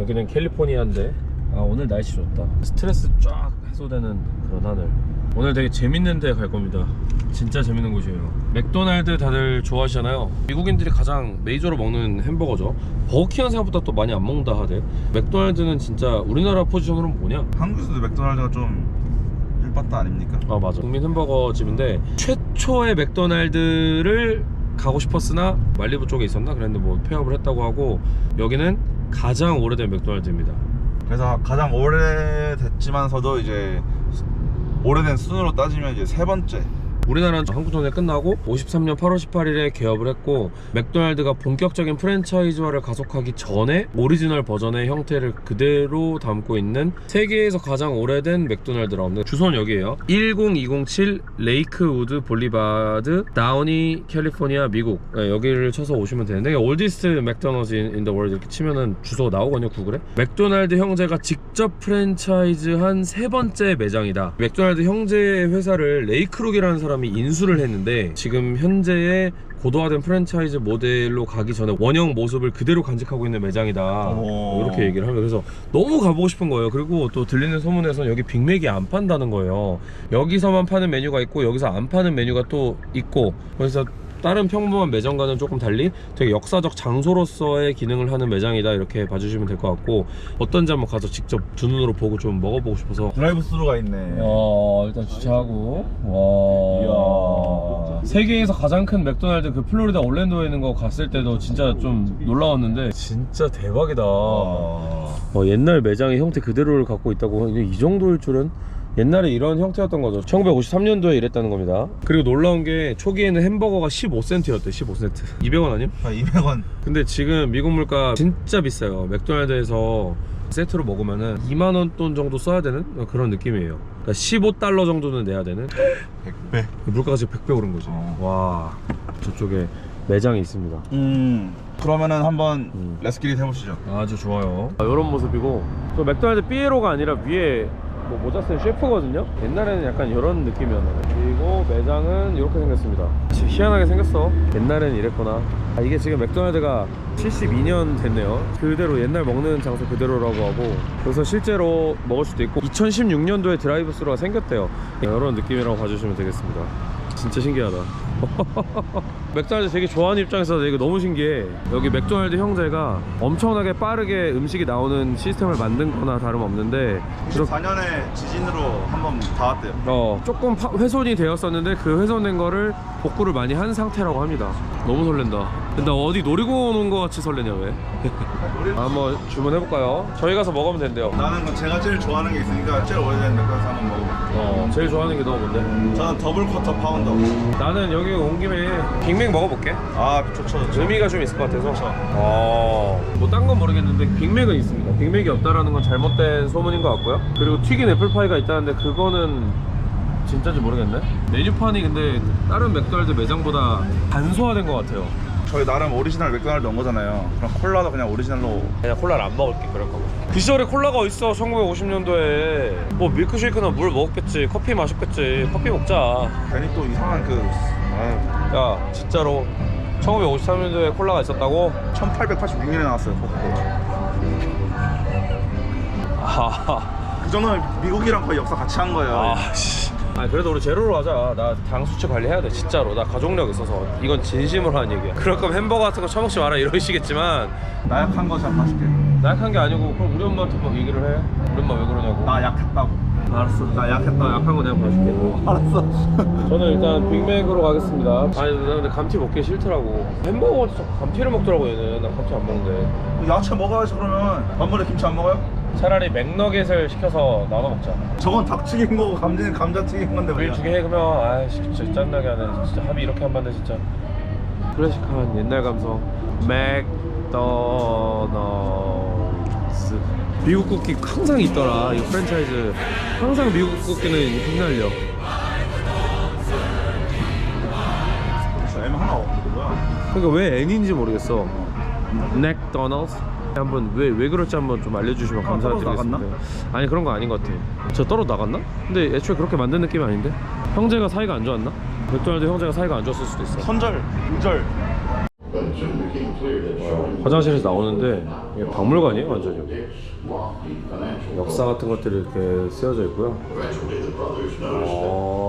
여기는 캘리포니아인데 아 오늘 날씨 좋다. 스트레스 쫙 해소되는 그런 하늘. 오늘 되게 재밌는 데 갈 겁니다. 진짜 재밌는 곳이에요. 맥도날드 다들 좋아하시잖아요. 미국인들이 가장 메이저로 먹는 햄버거죠. 버거킹은 생각보다 또 많이 안 먹는다 하대. 맥도날드는 진짜 우리나라 포지션으로는 뭐냐? 한국에서도 맥도날드가 좀 일바따 아닙니까? 아 맞아. 국민 햄버거 집인데 최초의 맥도날드를 가고 싶었으나 말리부 쪽에 있었나? 그랬는데 뭐 폐업을 했다고 하고 여기는 가장 오래된 맥도날드입니다. 그래서 가장 오래됐지만서도 이제 오래된 순으로 따지면 이제 세 번째 우리나라는 한국전쟁 끝나고 53년 8월 18일에 개업을 했고 맥도날드가 본격적인 프랜차이즈화를加速하기 전에 오리지널 버전의 형태를 그대로 담고 있는 세계에서 가장 오래된 맥도날드라고 주소는 여기에요. 10207 레이크우드 볼리바드 다우니 캘리포니아 미국. 네, 여기를 쳐서 오시면 되는데 올디스트 맥도날드 인더 월드 이렇게 치면은 주소가 나오거든요 구글에. 맥도날드 형제가 직접 프랜차이즈한 세 번째 매장이다. 맥도날드 형제 회사를 레이크룩이라는 사람이 인수를 했는데 지금 현재의 고도화된 프랜차이즈 모델로 가기 전에 원형 모습을 그대로 간직하고 있는 매장이다. 오. 이렇게 얘기를 하면 그래서 너무 가보고 싶은 거예요. 그리고 또 들리는 소문에서는 여기 빅맥이 안 판다는 거예요. 여기서만 파는 메뉴가 있고 여기서 안 파는 메뉴가 또 있고 그래서 다른 평범한 매장과는 조금 달리 되게 역사적 장소로서의 기능을 하는 매장이다 이렇게 봐주시면 될 것 같고 어떤지 한번 가서 직접 두 눈으로 보고 좀 먹어보고 싶어서. 드라이브 스루가 있네. 어 일단 주차하고. 와. 세계에서 가장 큰 맥도날드 그 플로리다 올랜도에 있는 거 갔을 때도 진짜 좀 놀라웠는데. 진짜 대박이다. 아. 어, 옛날 매장의 형태 그대로를 갖고 있다고 이 정도일 줄은 옛날에 이런 형태였던 거죠 1953년도에 이랬다는 겁니다 그리고 놀라운 게 초기에는 햄버거가 15센트였대 15센트 200원 아님? 한 200원 근데 지금 미국 물가 진짜 비싸요. 맥도날드에서 세트로 먹으면은 2만 원 돈 정도 써야 되는 그런 느낌이에요. 그러니까 15달러 정도는 내야 되는 100배 물가가 지금 100배 오른 거지. 어. 와 저쪽에 매장이 있습니다. 음 그러면은 한번 음. 레스키릿 해보시죠 아주 좋아요. 이런 모습이고 또 맥도날드 삐에로가 아니라 위에 뭐 모자 쓴 셰프거든요. 옛날에는 약간 이런 느낌이었는데 그리고 매장은 이렇게 생겼습니다. 진짜 희한하게 생겼어. 옛날에는 이랬구나. 아, 이게 지금 맥도날드가 72년 됐네요. 그대로 옛날 먹는 장소 그대로라고 하고 그래서 실제로 먹을 수도 있고 2016년도에 드라이브스루가 생겼대요. 이런 느낌이라고 봐주시면 되겠습니다. 진짜 신기하다. 맥도날드 되게 좋아하는 입장에서 되게 너무 신기해. 여기 맥도날드 형제가 엄청나게 빠르게 음식이 나오는 시스템을 만든 거나 다름없는데 그래서 94년에 지진으로 한번 닿았대요 어, 조금 파- 훼손이 되었었는데 그 훼손된 거를 복구를 많이 한 상태라고 합니다. 너무 설렌다. 근데 어디 놀이공원 온 거 같이 설레냐 왜? 한번 주문해볼까요? 저희 가서 먹으면 된대요. 나는 그럼 제가 제일 좋아하는 게 있으니까 제일 오래된 맥도날드 한번 먹어볼게요 어, 제일 좋아하는 게 너 뭔데? 저는 더블 쿼터 파운더 나는 여기 온 김에 빅맥 먹어볼게. 아 좋죠 좋죠 의미가 좀 있을 것 같아서. 어, 뭐딴 건 모르겠는데 빅맥은 있습니다. 빅맥이 없다라는 건 잘못된 소문인 것 같고요. 그리고 튀긴 애플파이가 있다는데 그거는 진짜인지 모르겠네. 메뉴판이 근데 다른 맥도날드 매장보다 간소화된 것 같아요. 저희 나름 오리지널 맥도날드 온 거잖아요. 그럼 콜라도 그냥 오리지널로. 그냥 콜라를 안 먹을게 그럴 거면. 그 시절에 콜라가 어딨어 1950년도에. 뭐 밀크쉐이크나 물 먹었겠지 커피 마셨겠지. 커피 먹자. 괜히 또 이상한 그 아, 야 진짜로. 1953년도에 콜라가 있었다고? 1886년에 나왔어요 아하. 그 정도면 미국이랑 거의 역사 같이 한 거예요. 아, 씨. 아 그래도 우리 제로로 하자. 나 당 수치 관리해야 돼. 진짜로. 나 가족력 있어서. 이건 진심으로 하는 얘기야. 그럴 거면 햄버거 같은 거 처먹지 마라 이러시겠지만 나약한 거잘 봐줄게 나약한 게 아니고 그럼 우리 엄마한테 뭐 얘기를 해. 우리 엄마 왜 그러냐고. 나 약했다고 알았어. 나 약했다. 나 약한 거 내가 봐줄게. 알았어 저는 일단 빅맥으로 가겠습니다. 아니 나 근데 감튀 먹기 싫더라고. 햄버거 감튀를 먹더라고 얘는. 나 감튀 안 먹는데. 야채 먹어야지 그러면 밥물에 김치 안 먹어요? 차라리 맥너겟을 시켜서 나눠 먹자. 저건 닭튀긴 거고 감자는 감자튀긴 건데 우리 두개 해 그러면 아이씨 진짜 짠나게 하네 진짜 합의 이렇게 한 반대 진짜 클래식한 옛날 감성 맥도널드 미국 국기 항상 있더라. 이 프랜차이즈. 항상 미국 국기는 휘날려. M 하나 없는 거야? 그러니까 왜 N인지 모르겠어. 맥도널드? 한번 왜, 왜 그럴지 한번 좀 알려주시면 아, 감사드리겠습니다. 아니 그런 거 아닌 것 같아 저 떨어 나갔나? 근데 애초에 그렇게 만든 느낌이 아닌데? 형제가 사이가 안 좋았나? 맥도날드 형제가 사이가 안 좋았을 수도 있어. 선절, 우절. 화장실에서 나오는데 이게 박물관이에요 완전히 역사 같은 것들이 이렇게 쓰여져 있고요. 어...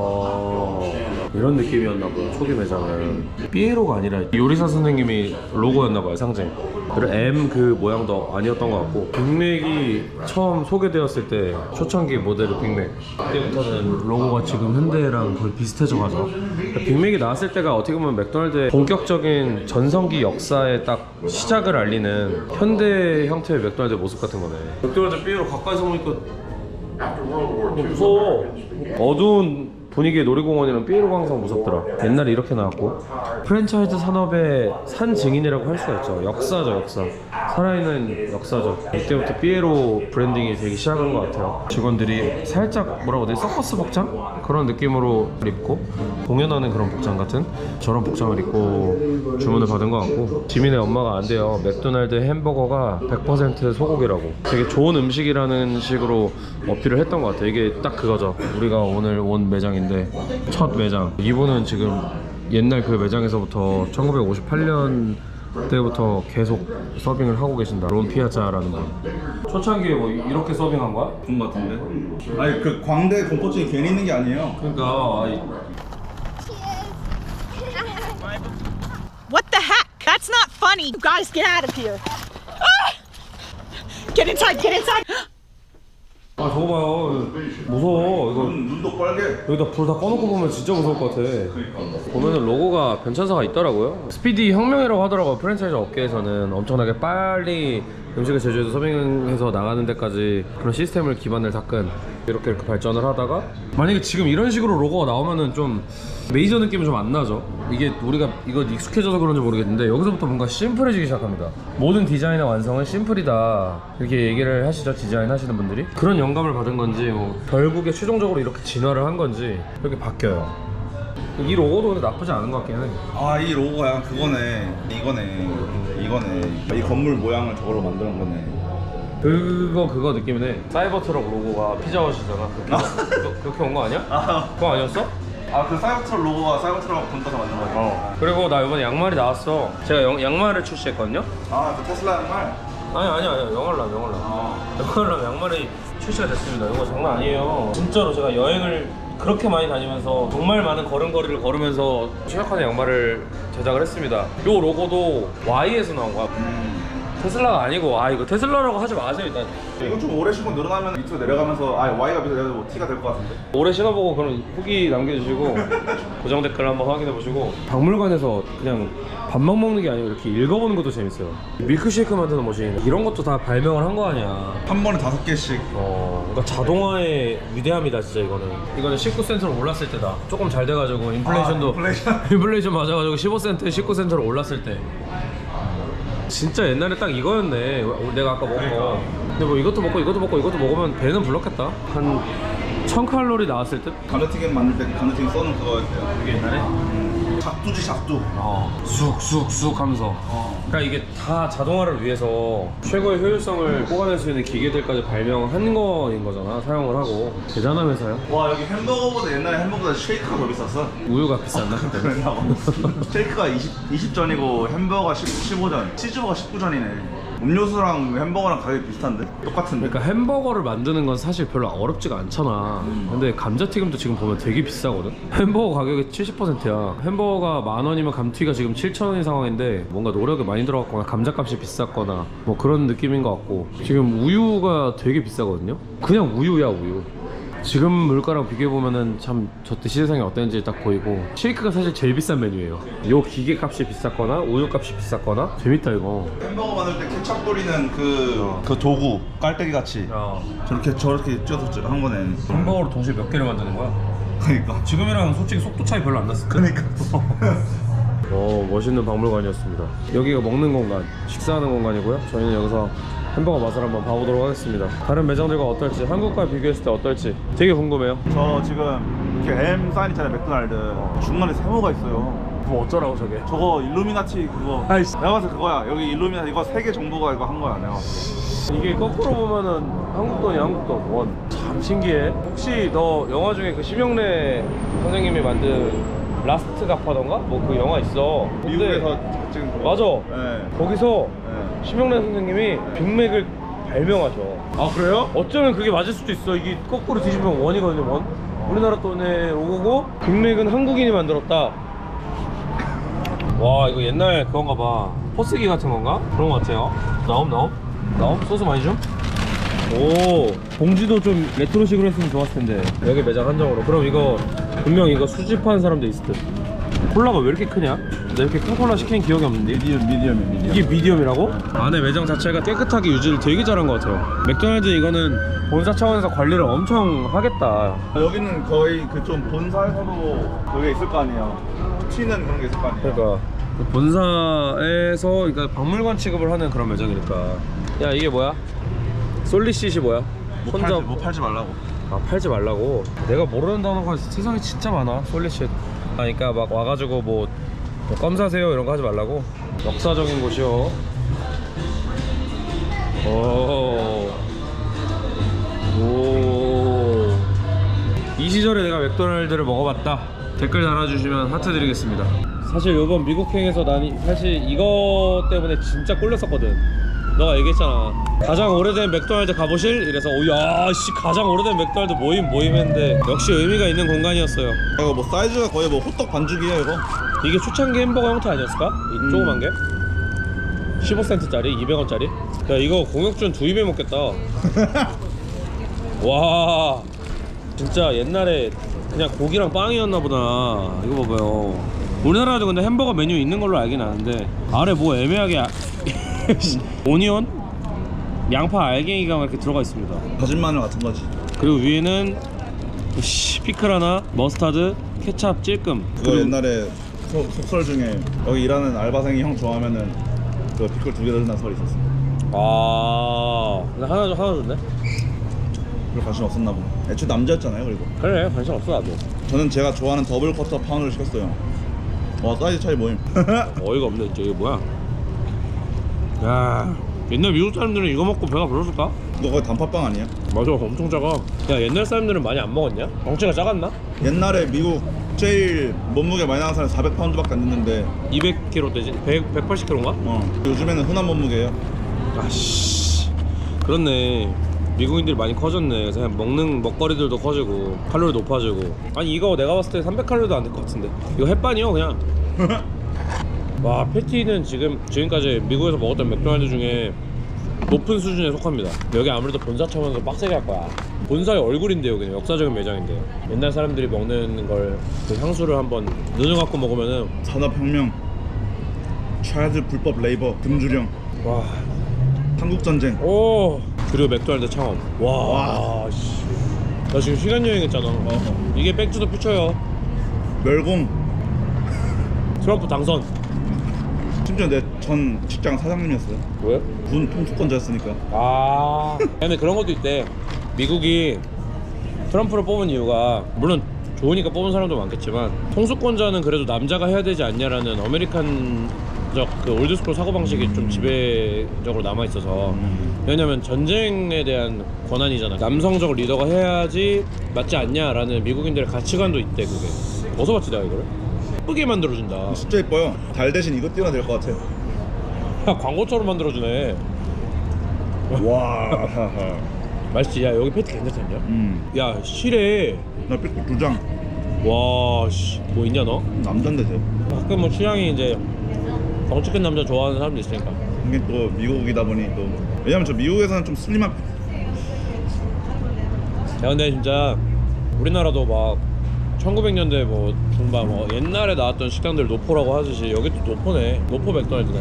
이런 느낌이었나 봐요. 초기 매장은. 삐에로가 아니라 요리사 선생님이 로고였나 봐요 상징. 그리고 M 그 모양도 아니었던 것 같고. 빅맥이 처음 소개되었을 때 초창기 모델의 빅맥. 그때부터는 로고가 지금 현대랑 거의 비슷해져 가죠 그러니까 빅맥이 나왔을 때가 어떻게 보면 맥도날드의 본격적인 전성기 역사의 딱 시작을 알리는 현대 형태의 맥도날드 모습 같은 거네. 맥도날드 삐에로 가까이서 보니까 무서워. 어두운 분위기의 놀이공원이랑 삐에로가 항상 무섭더라. 옛날에 이렇게 나왔고 프랜차이즈 산업의 산 증인이라고 할 수가 있죠. 역사죠, 역사. 살아있는 역사죠. 이때부터 삐에로 브랜딩이 되기 시작한 것 같아요. 직원들이 살짝 뭐라고 해야 되지? 서커스 복장? 그런 느낌으로 입고 공연하는 그런 복장 같은 저런 복장을 입고 주문을 받은 것 같고 지민의 엄마가 안 돼요. 맥도날드 햄버거가 100% 소고기라고 되게 좋은 음식이라는 식으로 어필을 했던 것 같아요. 이게 딱 그거죠. 우리가 오늘 온 매장 인데 첫 매장. 이분은 지금 옛날 그 매장에서부터 1958년 때부터 계속 서빙을 하고 계신다. 론 피아자라는 분. 초창기에 뭐 이렇게 서빙한 거야? 그런 거 같은데 아니 그 광대 공포증이 괜히 있는 게 아니에요 그러니까 What the heck? That's not funny. You guys get out of here. Ah! Get inside, get inside. 아 저거 봐요. 무서워. 이거 눈, 눈도 빨개 여기다 불 다 꺼놓고 보면 진짜 무서울 것 같아. 보면은 로고가 변천사가 있더라고요. 스피디 혁명이라고 하더라고요. 프랜차이즈 업계에서는 엄청나게 빨리 음식을 제조해서 서빙해서 나가는 데까지 그런 시스템을 기반을 닦은 이렇게 이렇게 발전을 하다가 만약에 지금 이런 식으로 로고가 나오면은 좀 메이저 느낌이 좀안 나죠. 이게 우리가 이거 익숙해져서 그런지 모르겠는데 여기서부터 뭔가 심플해지기 시작합니다. 모든 디자인의 완성은 심플이다 이렇게 얘기를 하시죠 디자인 하시는 분들이 그런 영감을 받은 건지 뭐 결국에 최종적으로 이렇게 진화를 한 건지 이렇게 바뀌어요. 이 로고도 근데 나쁘지 않은 것 같긴 해. 아 이 로고가 약간 그거네 이거네 이거네 이 건물 모양을 저걸로 만드는 거네 그거 그거 느낌이네. 사이버 트럭 로고가 피자헛이잖아. 그렇게, 그렇게 온 거 아니야? 그거 아니었어? 아 그 사이버트럭 로고가 사이버트럭 본가서 만든 거예요? 어. 그리고 나 이번에 양말이 나왔어. 제가 양, 양말을 출시했거든요. 아그 테슬라 양말? 아니 아니 아니 영월남 영월남. 아 영월남 양말이 출시가 됐습니다. 이거 장난 아니에요. 진짜로 제가 여행을 그렇게 많이 다니면서 정말 많은 걸음걸이를 걸으면서 최적화된 양말을 제작을 했습니다. 요 로고도 Y에서 나온 거야. 음. 테슬라가 아니고 아 이거 테슬라라고 하지 마세요 일단. 이거 좀 오래 신고 늘어나면 밑으로 내려가면서 아 Y가 밑으로 내려서 뭐 T가 될 것 같은데? 오래 신어보고 그런 후기 남겨주시고 고정 댓글 한번 확인해 보시고. 박물관에서 그냥 밥만 먹는 게 아니고 이렇게 읽어보는 것도 재밌어요. 밀크쉐이크 만드는 머신 이런 것도 다 발명을 한 거 아니야. 한 번에 다섯 개씩. 어 그러니까 자동화의 위대함이다 진짜 이거는. 이거는 19센트로 올랐을 때다. 조금 잘 돼가지고 인플레이션도 아, 인플레이션. 인플레이션 맞아가지고 15센트 19센트로 올랐을 때 진짜 옛날에 딱 이거였네. 내가 아까 먹은 거. 근데 뭐 이것도 먹고 이것도 먹고 이것도 먹으면 배는 불렀겠다. 한 1000칼로리 나왔을 듯? 감자튀김 만들 때 감자튀김 써는 그거였대요. 그게 옛날에? 작두지 작두 어 쑥쑥쑥 하면서. 그러니까 이게 다 자동화를 위해서 최고의 효율성을 뽑아낼 수 있는 기계들까지 발명한 거인 거잖아 사용을 하고. 대단한 회사야 와 여기 햄버거보다 옛날에 햄버거보다 쉐이크가 더 비쌌어. 우유가 비쌌나 그때? 그랬나고 쉐이크가 20, 20 전이고 햄버거가 10, 15전 치즈버거 19전이네 음료수랑 햄버거랑 가격이 비슷한데? 똑같은데? 그러니까 햄버거를 만드는 건 사실 별로 어렵지가 않잖아. 근데 감자튀김도 지금 보면 되게 비싸거든. 햄버거 가격이 70%야. 햄버거가 만 원이면 감튀가 지금 7천 원인 상황인데 뭔가 노력이 많이 들어갔거나 감자값이 비쌌거나 뭐 그런 느낌인 것 같고 지금 우유가 되게 비싸거든요. 그냥 우유야 우유. 지금 물가랑 비교해 보면은 참 저때 시세상이 어땠는지 딱 보이고 쉐이크가 사실 제일 비싼 메뉴예요. 요 기계 값이 비쌌거나 우유 값이 비쌌거나 재밌다 이거. 햄버거 만들 때 케찹 뿌리는 그, 그 도구 깔때기 같이 야 저렇게 저렇게 쪄서 한 거네 햄버거를 동시에 몇 개를 만드는 거야? 그러니까 지금이랑 솔직히 속도 차이 별로 안 났을 거야. 그러니까 어 멋있는 박물관이었습니다. 여기가 먹는 공간, 식사하는 공간이고요. 저희는 여기서 햄버거 맛을 한번 봐보도록 하겠습니다. 다른 매장들과 어떨지, 한국과 비교했을 때 어떨지 되게 궁금해요. 저 지금 이렇게 M 사인 있잖아요 맥도날드 중간에 세모가 있어요 뭐 어쩌라고 저게? 저거 일루미나티 그거 아이씨. 내가 봐서 그거야 여기 일루미나티 이거 세계 정부가 이거 한 거야 내가 봤을 이게 거꾸로 보면은 한국 돈이 한국 돈 원. 참 신기해. 혹시 너 영화 중에 그 심영래 선생님이 만든 라스트 가파던가? 뭐 그 영화 있어. 때. 근데 미국에서 지금 맞아. 네. 거기서 네. 심영래 선생님이 빅맥을 발명하셔. 아 그래요? 어쩌면 그게 맞을 수도 있어. 이게 거꾸로 뒤집으면 원이거든요, 원. 우리나라 돈의 로고고 빅맥은 한국인이 만들었다. 와 이거 옛날 그건가 봐. 포스기 같은 건가? 그런 거 같아요. 나옴 나옴 나옴 소스 많이 좀. 오 봉지도 좀 레트로식으로 했으면 좋았을 텐데 여기 매장 한정으로 그럼 이거 분명 이거 수집한 사람도 있을 듯 콜라가 왜 이렇게 크냐? 나 이렇게 큰 콜라 시킨 기억이 없는데 미디엄 미디엄이야 미디엄. 이게 미디엄이라고? 안에 매장 자체가 깨끗하게 유지를 되게 잘한 것 같아요 맥도날드 이거는 본사 차원에서 관리를 엄청 하겠다 여기는 거의 그 좀 본사에서도 그게 있을 거 아니에요. 튀는 그런 게 있을 거 아니에요. 그러니까 그 본사에서 그러니까 박물관 취급을 하는 그런 매장이니까 야 이게 뭐야? 솔리시시 뭐야? 뭐 혼자 팔지, 뭐 팔지 말라고. 아 팔지 말라고. 내가 모르는 단어가 세상에 진짜 많아. 솔리쉿 아, 그러니까 막 와가지고 뭐, 뭐 껌사세요 이런 거 하지 말라고. 역사적인 곳이요. 오. 이 시절에 내가 맥도날드를 먹어봤다. 댓글 달아주시면 하트 드리겠습니다. 사실 요번 미국행에서 난 이- 사실 이거 때문에 진짜 꼴렸었거든 너가 얘기했잖아 가장 오래된 맥도날드 가보실? 이래서 오야 씨 가장 오래된 맥도날드 모임 모임 했는데 역시 의미가 있는 공간이었어요 이거 뭐 사이즈가 거의 뭐 호떡 반죽이에요 이거. 이게 초창기 햄버거 형태 아니었을까? 이 음. 조그만 게 15센트짜리 200원짜리 야 이거 공혁준 두 입에 먹겠다 와 진짜 옛날에 그냥 고기랑 빵이었나 보다 이거 봐봐요 우리나라에도 근데 햄버거 메뉴 있는 걸로 알긴 아는데 아래 뭐 애매하게 아- 오니언 양파 알갱이가 이렇게 들어가 있습니다 다진 마늘 같은 거지. 그리고 위에는 씨, 피클 하나 머스타드 케찹 찔끔 그거 옛날에 소- 속설 중에 여기 일하는 알바생이 형 좋아하면은 그 피클 두개 넣는다는 설이 있었어. 아 근데 하나 하나 줬네 별 관심 없었나 보네. 애초에 남자였잖아요 그리고. 그래 관심 없어 나도 저는 제가 좋아하는 더블 커터 파운드를 시켰어요. 와 사이즈 차이 뭐임? 어이가 없네 이게 뭐야 야 옛날 미국 사람들은 이거 먹고 배가 불렀을까? 너 거의 단팥빵 아니야? 맞아 엄청 작아 야 옛날 사람들은 많이 안 먹었냐? 덩치가 작았나? 옛날에 미국 제일 몸무게 많이 나는 사람 400파운드밖에 안 됐는데 200kg 되지? 100, 180kg인가? 어 요즘에는 흔한 몸무게예요. 아씨 그렇네 미국인들이 많이 커졌네 그래서 그냥 먹는 먹거리들도 커지고 칼로리 높아지고 아니 이거 내가 봤을 때 300칼로리도 안 될 것 같은데 이거 햇반이요 그냥 와 패티는 지금 지금까지 미국에서 먹었던 맥도날드 중에 높은 수준에 속합니다 여기 아무래도 본사 차원에서 빡세게 할 거야 본사의 얼굴인데 여기는 역사적인 매장인데 옛날 사람들이 먹는 걸 그 향수를 한번 눈을 감고 먹으면은 산업혁명, 차일드 불법 레이버, 금주령, 와 한국전쟁. 오 그리고 맥도날드 창업 와, 와. 씨. 나 지금 시간 여행했잖아 어. 이게 백투더 퓨처야 멸공. 트럼프 당선 심지어 내 전 직장 사장님이었어요. 왜? 군 통수권자였으니까. 아 근데 그런 것도 있대 미국이 트럼프를 뽑은 이유가 물론 좋으니까 뽑은 사람도 많겠지만 통수권자는 그래도 남자가 해야 되지 않냐라는 아메리칸적 그 올드스쿨 사고방식이 좀 지배적으로 남아있어서 왜냐면 전쟁에 대한 권한이잖아 남성적 리더가 해야지 맞지 않냐라는 미국인들의 가치관도 있대 그게 어디서 봤지 내가 이거를? 예쁘게 만들어준다 진짜 이뻐요. 달 대신 이거 띄워야 될 것 같아. 야, 광고처럼 만들어주네 와. 맛있지? 야 여기 패티 괜찮지 않냐? 음. 야 실에 나 삐꾸 두 장. 와씨뭐 있냐 너? 남잔데 쟤. 가끔 뭐 취향이 이제 덩치 큰 남자 좋아하는 사람도 있으니까 이게 또 미국이다 보니 또 왜냐면 저 미국에서는 좀 슬림한 야 근데 진짜 우리나라도 막 1900년대 뭐 중반 뭐 옛날에 나왔던 식당들 노포라고 하듯이 여기 또 노포네 노포 맥도날드네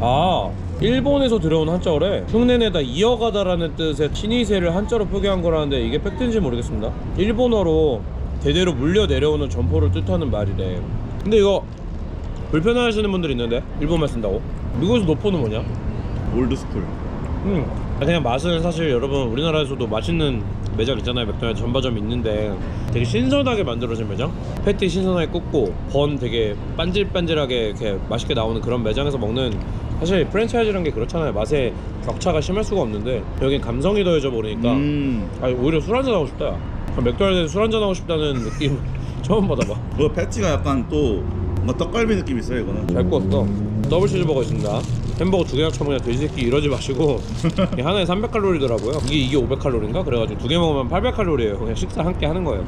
아 일본에서 들어온 한자어래 흉내내다 이어가다라는 뜻의 친이세를 한자로 표기한 거라는데 이게 팩트인지 모르겠습니다 일본어로 대대로 물려 내려오는 점포를 뜻하는 말이래 근데 이거 불편해하시는 분들이 있는데 일본말 쓴다고 미국에서 노포는 뭐냐? 올드스쿨. 음. 그냥 맛은 사실 여러분 우리나라에서도 맛있는 매장 있잖아요 맥도날드. 전바점 있는데 되게 신선하게 만들어진 매장? 패티 신선하게 굽고 번 되게 반질반질하게 이렇게 맛있게 나오는 그런 매장에서 먹는 사실 프랜차이즈라는 게 그렇잖아요. 맛에 격차가 심할 수가 없는데 여긴 감성이 더해져 버리니까 음. 아니 오히려 술 한잔 하고 싶다. 맥도날드에서 술 한잔 하고 싶다는 느낌 처음 받아봐. 그 패티가 약간 또 뭔가 떡갈비 느낌 있어요 이거는. 잘 구웠어. 더블 치즈버거 있습니다 햄버거 두 개나 처먹냐 돼지 새끼 이러지 마시고 이게 하나에 300칼로리더라고요. 이게 이게 500칼로리인가? 그래가지고 두 개 먹으면 800칼로리예요. 그냥 식사 한 끼 하는 거예요.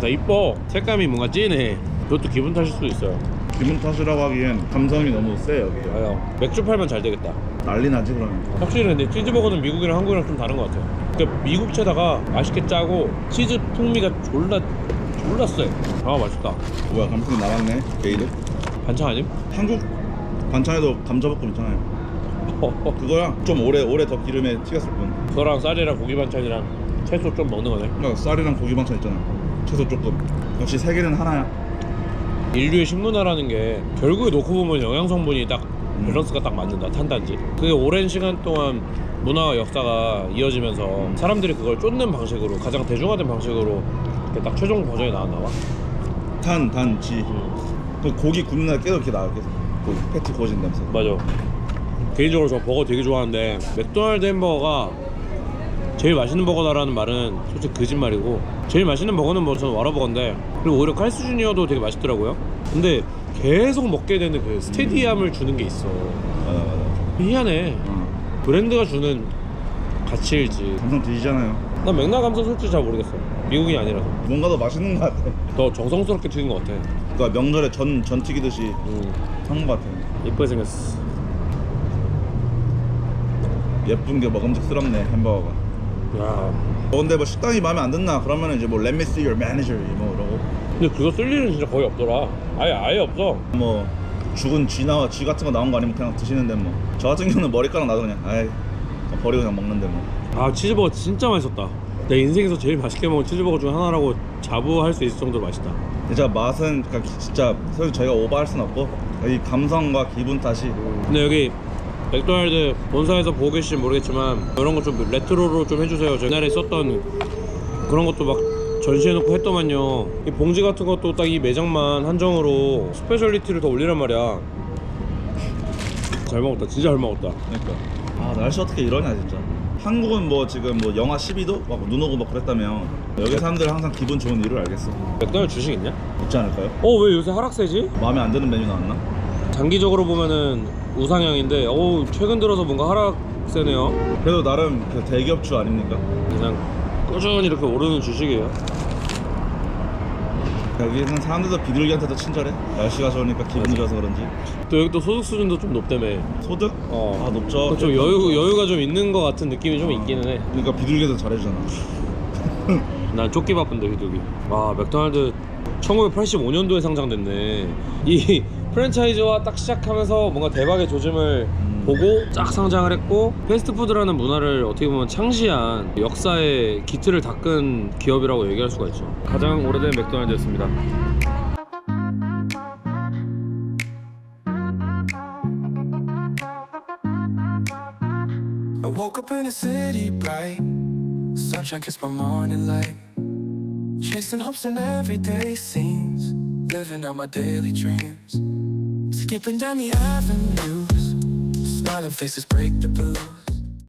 나 이뻐. 색감이 뭔가 진해. 그것도 기분 탓일 수도 있어요. 기분 탓이라고 하기엔 감성이 너무 세 여기 아요. 맥주 팔면 잘 되겠다. 난리 나지 그러면 확실히 근데 치즈버거는 미국이랑 한국이랑 좀 다른 것 같아요. 그러니까 미국채다가 맛있게 짜고 치즈 풍미가 졸라 졸라 세. 아 맛있다. 뭐야 감성이 나갔네 게이드 반찬 아님? 한국 반찬에도 감자볶음 있잖아요. 그거랑 좀 오래 오래 더 기름에 튀겼을 뿐. 그거랑 쌀이랑 고기 반찬이랑 채소 좀 먹는 거네. 그러니까 쌀이랑 고기 반찬 있잖아 채소 조금. 역시 세 개는 하나야. 인류의 식문화라는 게 결국에 놓고 보면 영양 성분이 딱 밸런스가 딱 맞는다 탄단지. 그게 오랜 시간 동안 문화와 역사가 이어지면서 사람들이 그걸 쫓는 방식으로 가장 대중화된 방식으로 이렇게 딱 최종 버전이 나왔나 봐. 탄, 단, 지. 그 고기 굽는 날 계속 이렇게 나와 계속 그 패티 구워진 냄새 맞아. 개인적으로 저 버거 되게 좋아하는데 맥도날드 햄버거가 제일 맛있는 버거다라는 말은 솔직히 거짓말이고 제일 맛있는 버거는 뭐 저는 와라버거인데 그리고 오히려 칼스 주니어도 되게 맛있더라고요. 근데 계속 먹게 되는 그 스테디함을 주는 게 있어. 맞아 맞아 희한해. 어. 브랜드가 주는 가치일지. 감성 뒤지잖아요 난 맥락 감성 솔직히 잘 모르겠어. 미국이 아니라서 뭔가 더 맛있는 것 같아 더 정성스럽게 튀긴 것 같아. 그러니까 명절에 전, 전 튀기듯이 음, 하는 것 같아 이쁘게 생겼어. 예쁜 게 먹음직스럽네 햄버거가 야, 어, 근데 뭐 식당이 마음에 안 든나 그러면 이제 뭐 Let me see your manager 뭐 이러고 근데 그거 쓸 일은 진짜 거의 없더라. 아예 아예 없어. 뭐 죽은 쥐나 쥐 같은 거 나온 거 아니면 그냥 드시는데 뭐 저 같은 경우는 머리카락 나도 그냥 아이 버리고 그냥 먹는데 뭐 아 치즈버거 진짜 맛있었다. 내 인생에서 제일 맛있게 먹은 치즈버거 중 하나라고 자부할 수 있을 정도로 맛있다. 진짜 맛은 그러니까 진짜 솔직히 저희가 오버할 순 없고 이 감성과 기분 탓이 근데 여기 맥도날드 본사에서 보고 계실지 모르겠지만 이런 거 좀 레트로로 좀 해주세요. 저 옛날에 썼던 그런 것도 막 전시해놓고 했더만요. 이 봉지 같은 것도 딱 이 매장만 한정으로 스페셜리티를 더 올리란 말이야. 잘 먹었다. 진짜 잘 먹었다. 그러니까 아 날씨 어떻게 이러냐 진짜 한국은 뭐 지금 뭐 영하 12도 막 눈 오고 막 그랬다며 여기 사람들 항상 기분 좋은 이유를 알겠어 맥도날드 주식 있냐? 있지 않을까요? 어 왜 요새 하락세지? 마음에 안 드는 메뉴 나왔나? 장기적으로 보면은 우상향인데 어우 최근 들어서 뭔가 하락세네요. 그래도 나름 그 대기업주 아닙니까? 그냥 꾸준히 이렇게 오르는 주식이에요. 여기는 사람들도 비둘기한테도 친절해 날씨가 좋으니까 기분이 좋아서 그런지 또 여기 또 소득 수준도 좀 높다며. 소득? 어. 아 높죠 좀 여유 여유가 좀 있는 것 같은 느낌이 좀 있기는 해. 그러니까 비둘기도 잘해주잖아 난 쫓기 바쁜데 비둘기. 와 맥도날드 1985년도에 상장됐네. 이 프랜차이즈와 딱 시작하면서 뭔가 대박의 조짐을 음. 보고 쫙 상장을 했고 패스트푸드라는 문화를 어떻게 보면 창시한 역사의 기틀을 닦은 기업이라고 얘기할 수가 있죠. 가장 오래된 맥도날드였습니다. Woke up in a city bright, sunshine kissed my morning light. Chasing hopes in everyday scenes, living out my daily dreams. Skipping down the avenues, smiling faces break the blues.